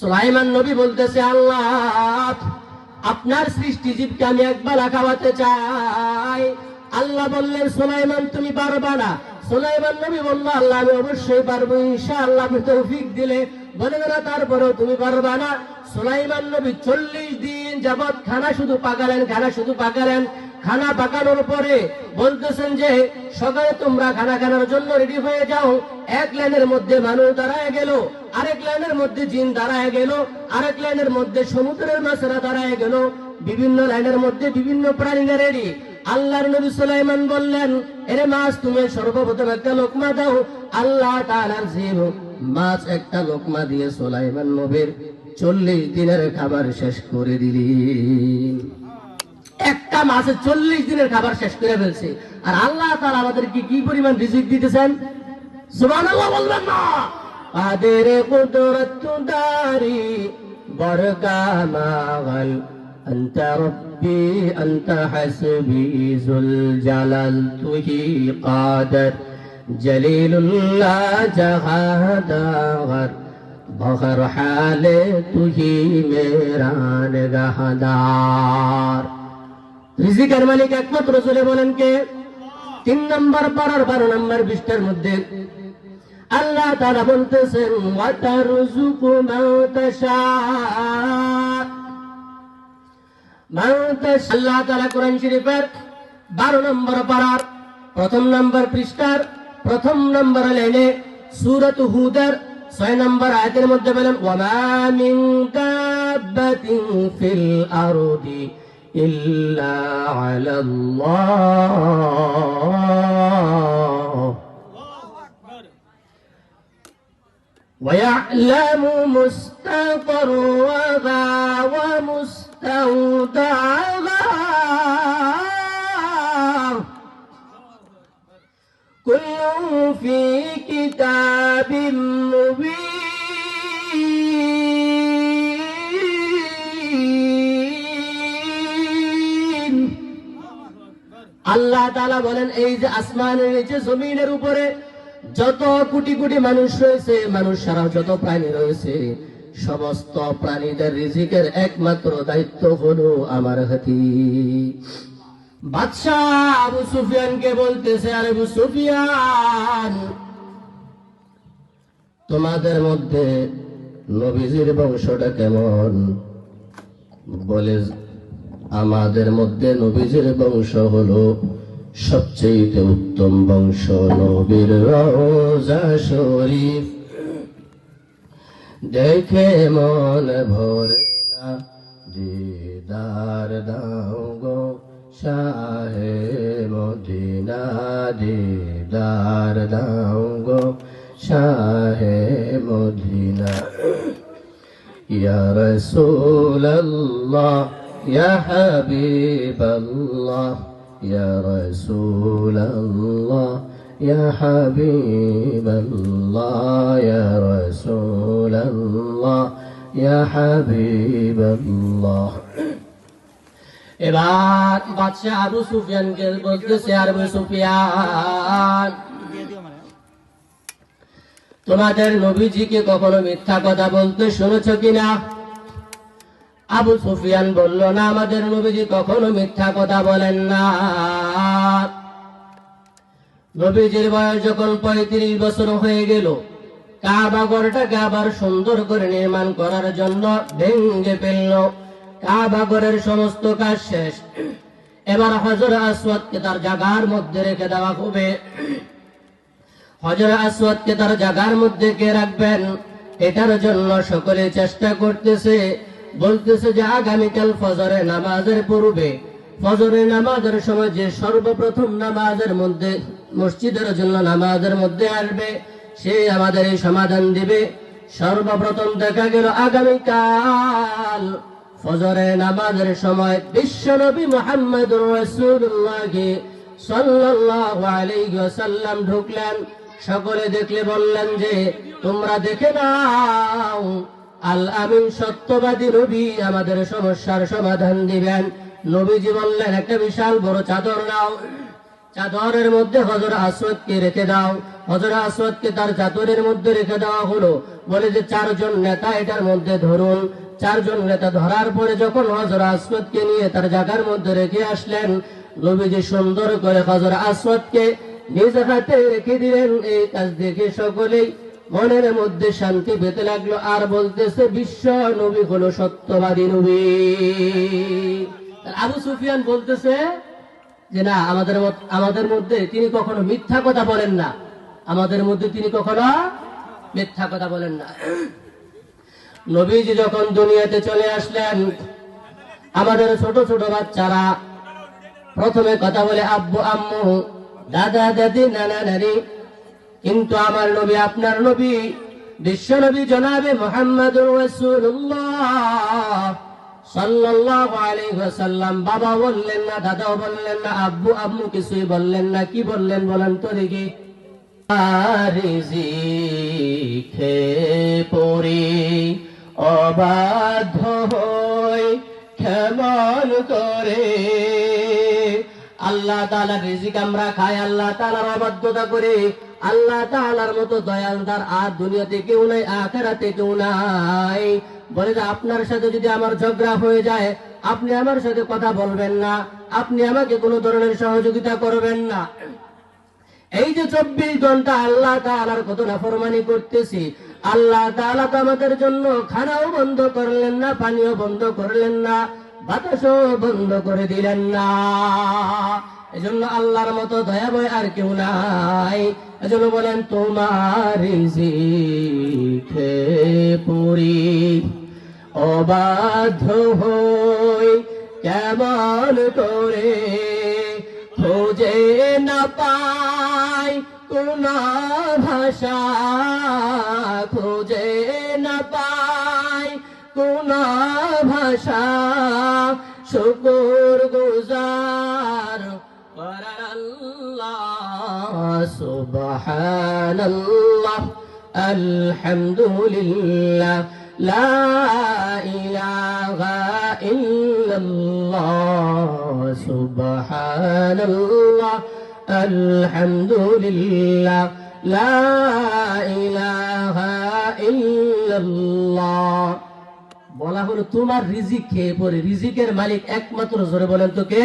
সুলাইমান নবী বলতেছে, আল্লাহ, আপনার সৃষ্টি জীবকে আমি একবার খাওয়াতে চাই। আল্লাহ বললেন, সুলাইমান, তুমি পারবা না। সুলাইমান নবী বলল, আল্লাহ, আমি অবশ্যই পারব, ইনশাআল্লাহ, আপনি তৌফিক দিলে। বলে না তারপরেও তুমি পারবা না। সুলাইমান নবী চল্লিশ দিন যাবৎ খানা শুধু পাকালেন, খানা শুধু পাকালেন। খানা পাকানোর পরে বলতেছেন যে, সকালে তোমরা খানা খানার জন্য রেডি হয়ে যাও। এক লাইনের মধ্যে মানুষ দাঁড়ায় গেল। আরেক লাইনের মধ্যে জিন দাঁড়ায় গেল, আরেক লাইনের মধ্যে সমুদ্রের মাছেরা দাঁড়ায় গেল, বিভিন্ন লাইনের মধ্যে বিভিন্ন প্রাণীরা রেডি আল্লাহর নবী সুলাইমান বললেন, এরে মাছ, তুমি সর্বপ্রথম একটা লোকমা দাও। আল্লাহ জিব মাছ একটা লোকমা দিয়ে সুলাইমান নবীর চল্লিশ দিনের খাবার শেষ করে দিলেন একটা মাসে চল্লিশ দিনের খাবার শেষ করে ফেলছে। আর আল্লাহ তাআলা আমাদেরকে কি পরিমাণ রিজিক দিতেছেন? সুবহানাল্লাহ বলবেন না। قادر قدرت داري بركة ماغل أنت ربي أنت حسبي ذو الجلال تهي قادر جليل الله جهاد غر بغر حال تهي میران گہدار রিজিকের মালিক একমাত্র চলে বলেন কে তিন নম্বর পাড়ার বারো নম্বর বিষ্টার মধ্যে আল্লাহ তারা বলতেছেন আল্লাহ তাআলা কোরআন শরীফের বারো নম্বর পাড়ার প্রথম নম্বর পৃষ্ঠার প্রথম নম্বর লাইনে সূরাত হুদের ছয় নম্বর আয়াতের মধ্যে বলেন, ওয়ামা ফিল আরদি ইল্লা আলাল্লাহ। ويعلم مستقرها ومستودعها كل في كتاب مبين আল্লাহ তাআলা বলেন এই যে আসমানের নিচে জমিনের উপরে যত কোটি কোটি মানুষ রয়েছে, মানুষ ছাড়াও যত প্রাণী রয়েছে, সমস্ত প্রাণীদের রিজিকের একমাত্র দায়িত্ব হলো আমার হাতি। তোমাদের মধ্যে নবীজির বংশটা কেমন? বলে, আমাদের মধ্যে নবীজির বংশ হলো সবচেয়ে উত্তম বংশ নবীর রোজা শরীফ। দেখে মন ভরে না, দিদার দাও গো শাহে মদিনা, দিদার দাও গো শাহে মদিনা। ইয়া রসুল ইয়া يا رسول الله يا حبيب الله يا رسول الله يا حبيب الله এবার বাদশাহ আবু সুফিয়ানকে বলতেছে আর আবু সুফিয়ান তোমাদের নবীজিকে কখনো মিথ্যা কথা বলতে শুনেছ কিনা আবু সুফিয়ান বলল, না, আমাদের নবীজি কখনো মিথ্যা কথা বলেন না। নবীজির বয়স যখন পঁয়ত্রিশ বছর হয়ে গেল, কাবা ঘরটাকে আবার সুন্দর করে নির্মাণ করার জন্য ভেঙ্গে ফেলল। কাবা ঘরের সমস্ত কাজ শেষ। এবার হজর আসওয়াদকে তার জাগার মধ্যে রেখে দেওয়া হবে। হজর আসওয়াদকে তার জাগার মধ্যে কে রাখবেন? এটার জন্য সকলে চেষ্টা করতেছে। বলতেছে যে আগামীকাল ফজরে নামাজের পূর্বে ফজরে নামাজের সময় যে সর্বপ্রথম নামাজের মধ্যে, মসজিদের জন্য নামাজের মধ্যে আসবে, সে আমাদের এই সমাধান দিবে। সর্বপ্রথম দেখা গেল আগামীকাল ফজরে নামাজের সময় বিশ্বনবী মোহাম্মদ আলাইহি ঢুকলেন। সকলে দেখলে বললেন যে, তোমরা দেখে নাও আল আমিন সত্যবাদী নবী আমাদের সমস্যার সমাধান দিবেন। নবীজি বললেন, একটা বিশাল বড় চাদর নাও। চাদরের মধ্যে হজর আসওয়াদকে রেখে দাও। হজর আসওয়াদকে তার চাদরের মধ্যে রেখে দেওয়া হলো। বলে যে, চারজন নেতা এটার মধ্যে ধরুন। চারজন নেতা ধরার পরে যখন হজর আসওয়াদকে নিয়ে তার জায়গার মধ্যে রেখে আসলেন, নবীজি সুন্দর করে হজর আসওয়াদকে নিজ হাতে রেখে দিলেন। এই কাজ দেখে সকলেই মনের মধ্যে শান্তি পেতে লাগল, আর বলতেছে, বিশ্ব নবী হলো সত্যবাদী নবী। আবু সুফিয়ান বলতেছে যে, না, আমাদের আমাদের মধ্যে তিনি কখনো মিথ্যা কথা বলেন না। আমাদের মধ্যে তিনি কখনো মিথ্যা কথা বলেন না। নবীজি যখন দুনিয়াতে চলে আসলেন, আমাদের ছোট ছোট বাচ্চারা প্রথমে কথা বলে, আব্বু, আম্মু, দাদা, দাদি, নানা, নানি কিন্তু আমার নবী, আপনার নবী, বিশ্ব নবী জনাবে মোহাম্মদ সাল্লাল্লাহু বাবা বললেন না, দাদাও বললেন না, আব্বু, আম্মু কিছুই বললেন না, কি বললেন বলেন তো দেখি। পড়ি, অবাধ্য হই কেমন করে আল্লাহ তাআলার রিজিক আমরা খাই, আল্লাহ তাআলার অবাধ্যতা করে। আল্লাহ তাআলার মতো দয়ালদার আর দুনিয়াতে কেউ নাই, আখেরাতে কেউ নাই। বলে যে আপনার সাথে যদি আমার ঝগড়া হয়ে যায়, আপনি আমার সাথে কথা বলবেন না। আপনি আমাকে কোনো ধরনের সহযোগিতা করবেন না। এই যে চব্বিশ ঘণ্টা আল্লাহ তালার কত নাফরমানি করতেছি, আল্লাহ তাআলা তো আমাদের জন্য খানাও বন্ধ করলেন না, পানিও বন্ধ করলেন না। বাতাসও বন্ধ করে দিলেন না। এজন্য আল্লাহর মতো দয়াময় আর কেউ নাই। এজন্য বলেন, তোমার পুরি অবাধ্য হই কেমন করে খোঁজে না পাই কোন ভাষা। ভাষা শুকুর গুজার করার আল্লাহ সুবহানাল্লাহ আলহামদুলিল্লাহ লা ইলাহা ইল্লাল্লাহ সুবহানাল্লাহ আলহামদুলিল্লাহ লা ইলাহা ইল্লাল্লাহ বলা তোমার রিজিক খেয়ে পড়ে। রিজিকের মালিক একমাত্র জোরে বলেন তো কে?